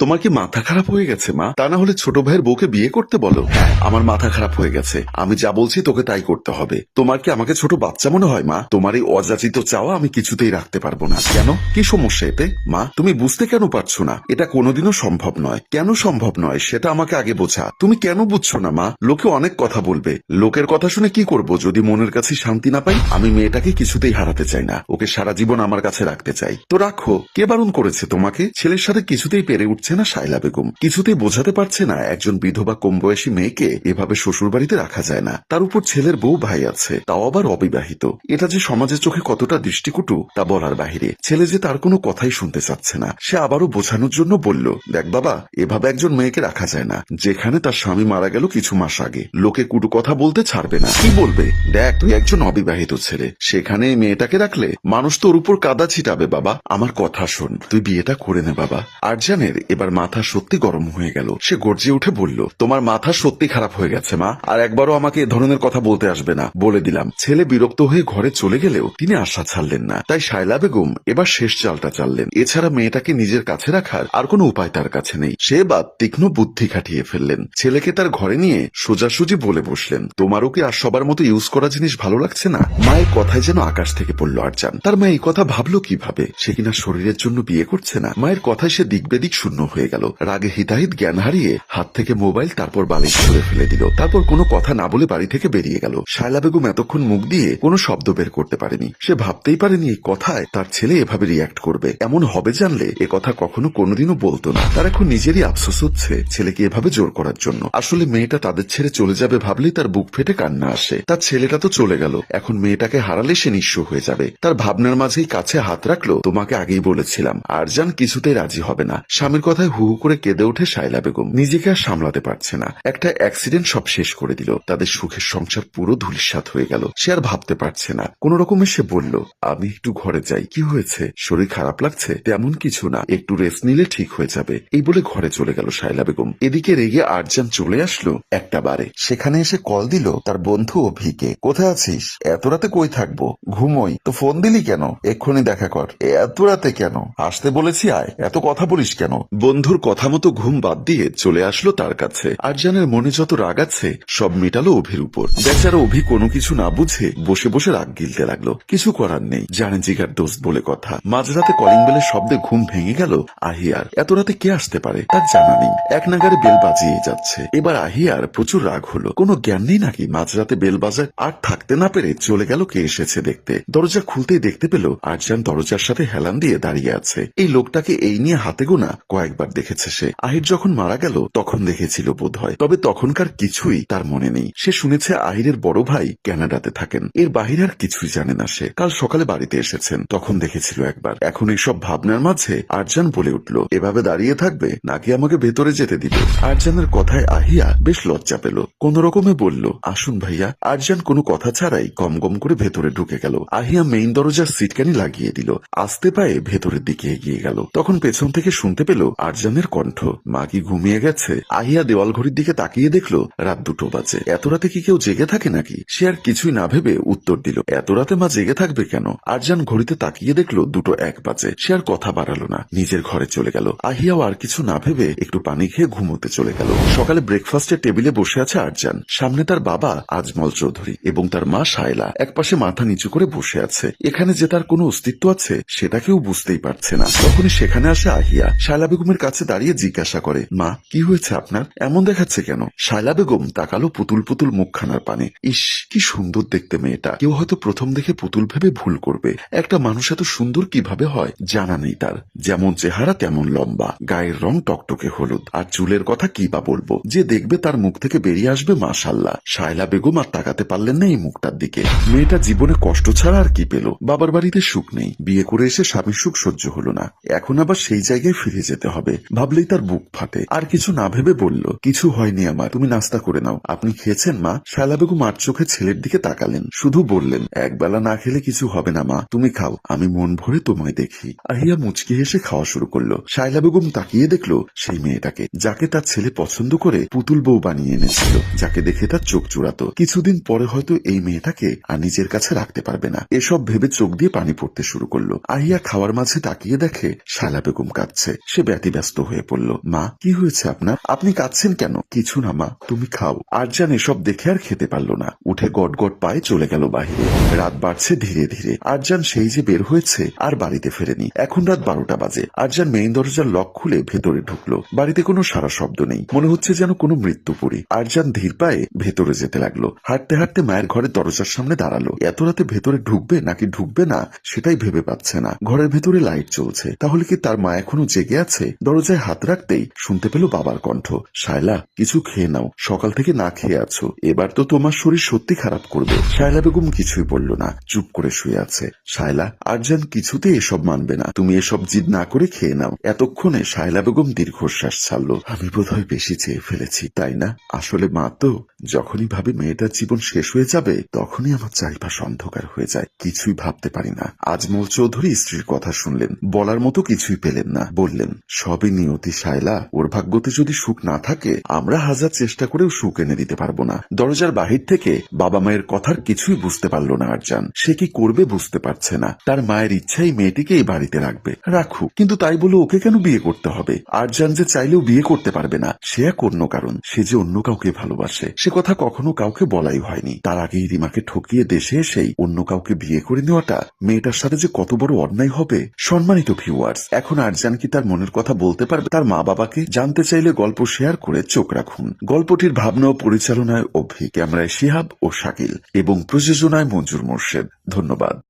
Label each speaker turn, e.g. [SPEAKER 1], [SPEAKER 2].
[SPEAKER 1] তোমার কি মাথা খারাপ হয়ে গেছে, মা? তা না হলে ছোট ভাইয়ের বউকে বিয়ে করতে বলো। হ্যাঁ আমার মাথা খারাপ হয়ে গেছে। আমি যা বলছি তোকে তাই করতে হবে। তোমার কি আমাকে ছোট বাচ্চা মনে হয়, মা? তোমার এই অযাচিত চাওয়া আমি কিছুতেই রাখতে পারব না। কেন? কি সমস্যা এতে? মা, তুমি বুঝতে কেন পারছ না? এটা কোনোদিনও সম্ভব নয়। কেন সম্ভব নয়? সেটা আমাকে আগে বোঝা। তুমি কেন বুঝছ না, মা? লোকে অনেক কথা বলবে। লোকের কথা শুনে কি করব? যদি মনের কাছে শান্তি না পাই, আমি মেয়েটাকে কিছুতেই হারাতে চাই না। ওকে সারা জীবন আমার কাছে রাখতে চাই। তো রাখো। কে বারণ করেছে তোমাকে? ছেলের সাথে কিছুতেই পেরে উঠছে না শাইলা বেগম। কিছুতেই বোঝাতে পারছে না একজন বিধবা কম বয়সী মেয়েকে এভাবে শ্বশুর বাড়িতে রাখা যায় না। তার উপর ছেলের বউ ভাই আছে, তাও আবার অবিবাহিত। এটা যে সমাজের চোখে কতটা দৃষ্টিকটু, তা বলার বাহিরে ছেলে যে তার কোনো কথাই শুনতে চাচ্ছে না, সে আবারও বোঝানোর জন্য বলল, দেখ বাবা, এভাবে একজন মেয়েকে রাখা যায় না। যেখানে তার স্বামী মারা গেল কিছু মাস আগে। লোকে কুটু কথা বলতে ছাড়বে না। কি বলবে? দেখ, তুই একজন অবিবাহিত ছেলে। সেখানে মেয়েটাকে রাখলে মানুষ তোর উপর কাদা ছিটাবে বাবা। আমার কথা শোন, তুই বিয়েটা করে নে বাবা। আর আরজানের এবার মাথা সত্যি গরম হয়ে গেল। সে গর্জে উঠে বলল, তোমার মাথা সত্যি খারাপ হয়ে গেছে, মা। আর একবারও আমাকে এ ধরনের কথা বলতে আসবে না। বলে দিলাম। ছেলে বিরক্ত হয়ে ঘরে চলে গেলেও তিনি আশা ছাড়লেন না। তাই শায়লা বেগম এবার শেষ চালটা চাললেন। এছাড়া মেয়েটাকে নিজের কাছে রাখার আর কোনো উপায় তার কাছে নেই। সে বা তীক্ষ্ণ বুদ্ধি খাটিয়ে ফেললেন। ছেলেকে তার ঘরে নিয়ে সোজাসুজি বলে বসলেন, তোমারও কি আর সবার মতো ইউজ করা জিনিস ভালো লাগছে না? মায়ের কথায় যেন আকাশ থেকে পড়ল আরজান তার মা এই কথা ভাবলো কীভাবে? সে কিনা শরীরের জন্য বিয়ে করছে না? মায়ের কথায় সে দিকবেদিক শূন্য হয়ে গেল। রাগে হিতাহিত জ্ঞান হারিয়ে হাত থেকে মোবাইল, তারপর বালিশ ছুড়ে ফেলে দিল। তারপর কোনো কথা না বলে বাড়ি থেকে বেরিয়ে গেল। শায়লা বেগম এতক্ষণ মুখ দিয়ে কোনো শব্দ বের করতে পারেনি। সে ভাবতেই পারেনি এই কথায় তার ছেলে এভাবে রিয়াক্ট করবে। এমন হবে জানলে এ কথা কখনো কোনোদিনও বলতো না। তার এখন নিজেরই আফসোস হচ্ছে ছেলেকে এভাবে জোর করার জন্য। আসলে মেয়েটা তাদের ছেড়ে চলে যাবে ভাবলেই তার বুক ফেটে কান্না আসে। তার ছেলেটা তো চলে গেল। এখন মেয়েটাকে হারালে সে নিঃস্ব হয়ে যাবে। তার ভাবনার মাঝেই কাছে হাত রাখল তোমাকে আগেই বলেছিলাম। আর আরজান কিছুতেই রাজি হবে না। স্বামীর কথায় হু হু করে কেঁদে ওঠে শায়লা বেগম। নিজেকে আর সামলাতে পারছে না। একটা অ্যাক্সিডেন্ট সব শেষ করে দিল। তাদের সুখের সংসার পুরো ধুলিসাৎ হয়ে গেল। সে আর ভাবতে পারছে না। কোন রকমে সে বলল, আমি একটু ঘরে যাই। কি হয়েছে? শরীর খারাপ লাগছে? তেমন কিছু না। একটু রেস্ট নিলে ঠিক হয়ে যাবে। এই বলে ঘরে চলে গেল শায়লা বেগম। এদিকে রেগে আরজান চলে আসলো একটা বারে। সেখানে এসে কল দিল তার বন্ধু অভিকে। কোথায় আছিস? এত রাতে কই থাকব? ঘুমোই। তো ফোন দিলি কেন? এক্ষুনি দেখা কর। এত রাতে কেন? আসতে বলেছি আয়। এত কথা বলিস কেন? বন্ধুর কথা মতো ঘুম বাদ দিয়ে চলে আসলো তার কাছে। আরজানের মনে যত রাগ আছে, সব মেটালো অভির উপর। বেচারা অভি কোনো কিছু না বুঝে বসে বসে রাগ গিলতে লাগল। কিছু করার নেই জানে জিগার দোস্ত বলে কথা। মাঝরাতে কলিং বেলের শব্দে ঘুম ভেঙে গেল আহিয়ার। এত রাতে কে আসতে পারে, তার জানা নেই। এক নাগারে বেল বাজিয়ে যাচ্ছে। এবার আহিয়ার প্রচুর রাগ হলো। কোনো জ্ঞান নেই নাকি মাঝরাতে বেল বাজায় আর থাকতে না পেরে চলে গেল কে এসেছে দেখতে। দরজা খুলতেই দেখতে পেল আরজান দরজার সাথে হেলান দিয়ে দাঁড়িয়ে আছে। এই লোকটাকে এই নিয়ে হাতে গোনা কয়েকবার দেখেছে সে। আহির যখন মারা গেল, তখন দেখেছিল বোধ হয় তবে তখনকার কিছুই তার মনে নেই। সে শুনেছে আহিরের বড় ভাই ক্যানাডাতে থাকেন। এর বাহিরে আর কিছুই জানে না সে। কাল সকালে বাড়িতে এসেছেন। তখন দেখেছিল একবার। এখন এইসব ভাবনার মাঝে আরজান বলে উঠল, এভাবে দাঁড়িয়ে থাকবে? নাকি আমাকে ভেতরে যেতে দিবে? আরজানের কথায় আহিয়া বেশ লজ্জা পেল। কোন রকমে বলল, আসুন ভাইয়া। আরজান কোনো কথা ছাড়াই গম গম করে ভেতরে ঢুকে গেল। আহিয়া মেইন দরজার সিটকানি লাগিয়ে দিল। আস্তে পায়ে ভেতরের দিকে এগিয়ে গেল। তখন পেছন থেকে শুনতে পেল আরজানের কণ্ঠ। মা কি ঘুমিয়ে গেছে। আহিয়া দেওয়াল ঘড়ির দিকে তাকিয়ে দেখল, রাত দুটো বাজে। এত রাতে কি কেউ জেগে থাকে নাকি? সে আর কিছুই না ভেবে উত্তর দিল, এত রাতে মা জেগে থাকবে কেন? আরজান ঘড়িতে তাকিয়ে দেখল, দুটো এক বাজে। সে আর কথা বাড়ালো না, নিজের ঘরে চলে গেল। আহিয়াও আর কিছু না ভেবে একটু পানি খেয়ে ঘুমোতে চলে গেল। সকালে ব্রেকফাস্টের টেবিলে বসে আছে আরজান। সামনে তার বাবা আজমল চৌধুরী এবং তার মা শায়লা। একপাশে মাথা নিচু করে বসে আছে। এখানে যে তার কোনো অস্তিত্ব আছে, সেটা কেউ বুঝতেই পারছে না। তখনই সেখানে আসে আহিয়া। শায়লা বেগমের কাছে দাঁড়িয়ে জিজ্ঞাসা করে, মা, কি হয়েছে আপনার? এমন দেখাচ্ছে কেন? শায়লা বেগম তাকালো পুতুল পুতুল মুখখানার পানে। ইস, কি সুন্দর দেখতে মেয়েটা। কেউ হয়তো প্রথম দেখে পুতুল ভেবে ভুল করবে। একটা মানুষ এত সুন্দর কীভাবে হয়, জানা নেই তার। যেমন চেহারা, তেমন লম্বা। গায়ের রং টকটকে হলুদ। আর চুলের কথা কি বা বলব? যে দেখবে তার মুখ থেকে বেরিয়ে আসবে, মাশাল্লাহ। শায়লা বেগম আর তাকাতে পারলেন না এই মুখটার দিকে। মেয়েটা জীবনে কষ্ট ছাড়া আর কি পেল? বাবার বাড়িতে সুখ নেই। বিয়ে করে এসে স্বামীর সুখ সহ্য হলো না। এখন আবার সেই জায়গায় ফিরে যেতে হবে। ভাবলেই তার বুক ফাটে। আর কিছু না ভেবে বলল, কিছু হয়নি আমার, তুমি নাস্তা করে নাও। আপনি খেয়েছেন, মা? শায়লা বেগম আর চোখে ছেলের দিকে তাকালেন। শুধু বললেন একবেলা না খেলে কিছু হবে না, মা। তুমি খাও, আমি মন ভরে তোমায় দেখি। আহিয়া মুচকি হেসে খাওয়া শুরু করল। শায়লা বেগম তাকিয়ে দেখল, সেই মেয়েটাকে, যাকে তার ছেলে পছন্দ করে পুতুল বউ বানিয়ে এনেছিল, যাকে দেখে তার চোখ চূড়াতো। কিছুদিন পরে হয়তো এই মেয়েটাকে আর নিজের কাছে রাখতে পারবে না। এসব ভেবে চোখ দিয়ে পানি পড়তে শুরু করল। আহিয়া খাওয়ার মাঝে তাকিয়ে দেখে শায়লা বেগম কাঁদছে। সে ব্যতীত ব্যতিব্যস্ত হয়ে পড়ল। মা, কি হয়েছে আপনার? আপনি কাঁদছেন কেন? কিছু না, মা, তুমি খাও। আরজান এসব দেখে আর খেতে পারল না। উঠে গট গট পায়ে চলে গেল বাহিরে। রাত বাড়ছে ধীরে ধীরে। আরজান সেই যে বের হয়েছে আর বাড়িতে ফেরেনি। এখন রাত বারোটা বাজে। আরজান মেইন দরজার লক খুলে ভেতরে ঢুকলো। বাড়িতে কোনো সারা শব্দ নেই। মনে হচ্ছে যেন কোনো মৃত্যু মৃত্যুপুরী আরজান ধীর পায়ে ভেতরে যেতে লাগল। হাঁটতে হাঁটতে মায়ের ঘরের দরজার সামনে দাঁড়াল। এত রাতে ভেতরে ঢুকবে নাকি ঢুকবে না? সেটাই ভেবে পাচ্ছে না। ঘরের ভেতরে লাইট চলছে। তাহলে কি তার মা এখনও জেগে আছে? দরজায় হাত রাখতেই শুনতে পেল বাবার কণ্ঠ। শায়লা, কিছু খেয়ে নাও। সকাল থেকে না খেয়ে আছো। এবার তো তোমার শরীর সত্যি খারাপ করবে। শায়লা বেগম কিছুই বলল না। চুপ করে শুয়ে আছে। শায়লা, আরজান কিছুতে এসব মানবে না। তুমি এসব জিদ না করে খেয়ে নাও। এতক্ষণে শায়লা বেগম দীর্ঘশ্বাস ছাড়লো। আমি বোধহয় বেশি চেয়ে ফেলেছি, তাই না? আসলে মা তো, যখনই ভাবি মেয়েটার জীবন শেষ হয়ে যাবে, তখনই আমার চারিপাশ অন্ধকার হয়ে যায়। কিছুই ভাবতে পারি না। আজমল চৌধুরী স্ত্রীর কথা শুনলেন। বলার মতো কিছুই পেলেন না। বললেন সবই নিয়তি, শায়লা। ওর ভাগ্যতে যদি সুখ না থাকে, আমরা হাজার চেষ্টা করেও সুখ এনে দিতে পারব না। দরজার বাহির থেকে বাবা মায়ের কথার কিছুই বুঝতে পারল না আরজান। সে কি করবে বুঝতে পারছে না। তার মায়ের ইচ্ছাই মেয়েটিকে এই বাড়িতে রাখবে। রাখুক, কিন্তু তাই বলে ওকে কেন বিয়ে করতে হবে? আরজান যে চাইলেও বিয়ে করতে পারবে না, সে এক অন্য কারণ। সে যে অন্য কাউকে ভালোবাসে, সে কথা কখনো কাউকে বলাই হয়নি। তার আগেই রিমাকে ঠকিয়ে দেশে এসেই অন্য কাউকে বিয়ে করে নেওয়াটা মেয়েটার সাথে যে কত বড় অন্যায় হবে, সম্মানিত ভিউয়ার্স এখন আরজান কি তার মনের কথা বলতে পারবে, তার মা বাবাকে জানতে চাইলে গল্প শেয়ার করে চোখ রাখুন। গল্পটির ভাবনা ও পরিচালনায় অভি, ক্যামেরায় শিহাব ও শাকিল, এবং প্রযোজনায় মঞ্জুর মোর্শেদ। ধন্যবাদ।